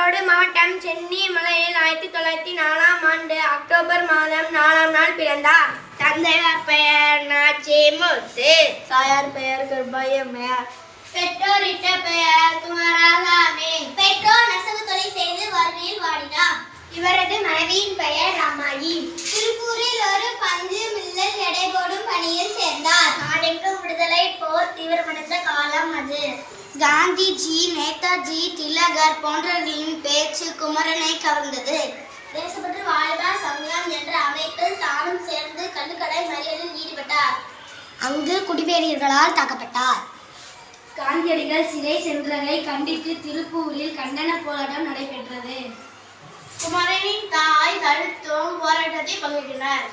மாவட்டம் சென்னி மலையில் ஆயிரத்தி தொள்ளாயிரத்தி நாலாம் ஆண்டு அக்டோபர் மாதம் நாலாம் நாள் பிறந்தார். தந்தையார் பெயர் நாச்சிமுத்து தாயார் பெயர் கர்ப்பையம்மையார் பெற்றோரிட்ட பெயர் குமாரசாமி. பெற்றோர் நெசவு தொழில் செய்து வறுமையில் வாடினார். இவரது மனைவியின் பெயர் ராமாயி. திருப்பூரில் ஒரு பஞ்சு மில்லல் எடை போடும் பணியில் சேர்ந்தார். நாடெங்கும் விடுதலை போர் தீவிரமடைந்த காலம் காந்திஜி நேதாஜி திலகர் போன்றவர்களின் பேச்சு குமரனை கவர்ந்தது. தேசப்பற்று வாழ்வா சங்கம் என்ற அமைப்பில் தானும் சேர்ந்து கல்லுக்கடை மறியலில் ஈடுபட்டார். அங்கு குடிவேறியர்களால் தாக்கப்பட்டார். காந்தியடிகள் சிறை சென்றதை கண்டித்து திருப்பூரில் கண்டன போராட்டம் நடைபெற்றது. குமரனின் தாய் தடுத்தும் போராட்டத்தில் பங்கேற்றனர்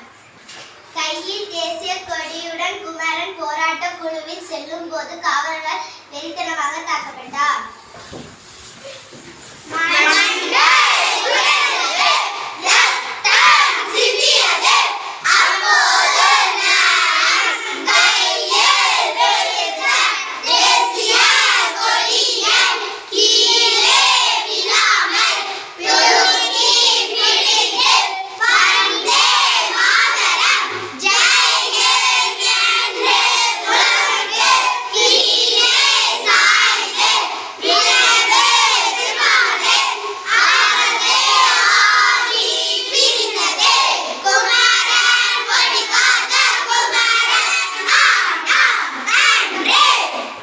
கையில் தேசிய கொடியுடன் குமரன் போராட்ட குழுவில் செல்லும் போது காவலர்கள் வெறித்தனமாக